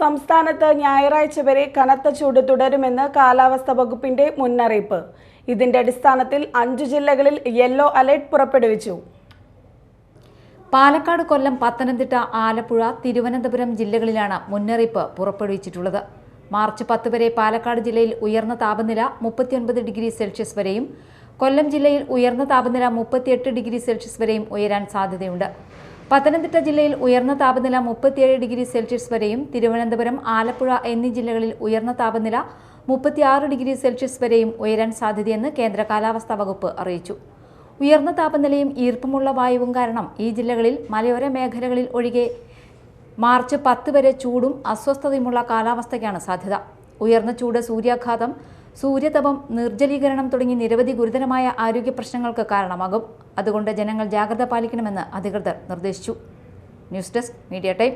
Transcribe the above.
സംസ്ഥാനത്ത് ഞായറാഴ്ച വരെ കനത്ത ചൂട് തുടരുമെന്ന് കാലാവസ്ഥാ വകുപ്പിന്റെ മുന്നറിയിപ്പ്. ഇതിന്റെ അടിസ്ഥാനത്തിൽ അഞ്ചു ജില്ലകളിൽ യെല്ലോ അലർട്ട് പുറപ്പെടുവിച്ചു. പാലക്കാട് കൊല്ലം പത്തനംതിട്ട ആലപ്പുഴ തിരുവനന്തപുരം ജില്ലകളിലാണ് മുന്നറിയിപ്പ് പുറപ്പെടുവിച്ചിട്ടുള്ളത്. മാർച്ച് പത്ത് വരെ പാലക്കാട് ജില്ലയിൽ ഉയർന്ന താപനില മുപ്പത്തിയൊൻപത് ഡിഗ്രി സെൽഷ്യസ് വരെയും കൊല്ലം ജില്ലയിൽ ഉയർന്ന താപനില മുപ്പത്തിയെട്ട് ഡിഗ്രി സെൽഷ്യസ് വരെയും ഉയരാൻ സാധ്യതയുണ്ട്. പത്തനംതിട്ട ജില്ലയിൽ ഉയർന്ന താപനില മുപ്പത്തിയേഴ് ഡിഗ്രി സെൽഷ്യസ് വരെയും തിരുവനന്തപുരം ആലപ്പുഴ എന്നീ ജില്ലകളിൽ ഉയർന്ന താപനില മുപ്പത്തിയാറ് ഡിഗ്രി സെൽഷ്യസ് വരെയും ഉയരാൻ സാധ്യതയെന്ന് കേന്ദ്ര കാലാവസ്ഥാ വകുപ്പ് അറിയിച്ചു. ഉയർന്ന താപനിലയും ഈർപ്പമുള്ള വായുവും കാരണം ഈ ജില്ലകളിൽ മലയോര മേഖലകളിൽ ഒഴികെ മാർച്ച് പത്ത് വരെ ചൂടും അസ്വസ്ഥതയുമുള്ള കാലാവസ്ഥയ്ക്കാണ് സാധ്യത. ഉയർന്ന ചൂട് സൂര്യാഘാതം സൂര്യതപം നിർജലീകരണം തുടങ്ങി നിരവധി ഗുരുതരമായ ആരോഗ്യ പ്രശ്നങ്ങൾക്ക് കാരണമാകും. അതുകൊണ്ട് ജനങ്ങൾ ജാഗ്രത പാലിക്കണമെന്ന് അധികൃതർ നിർദ്ദേശിച്ചു. News desk media time.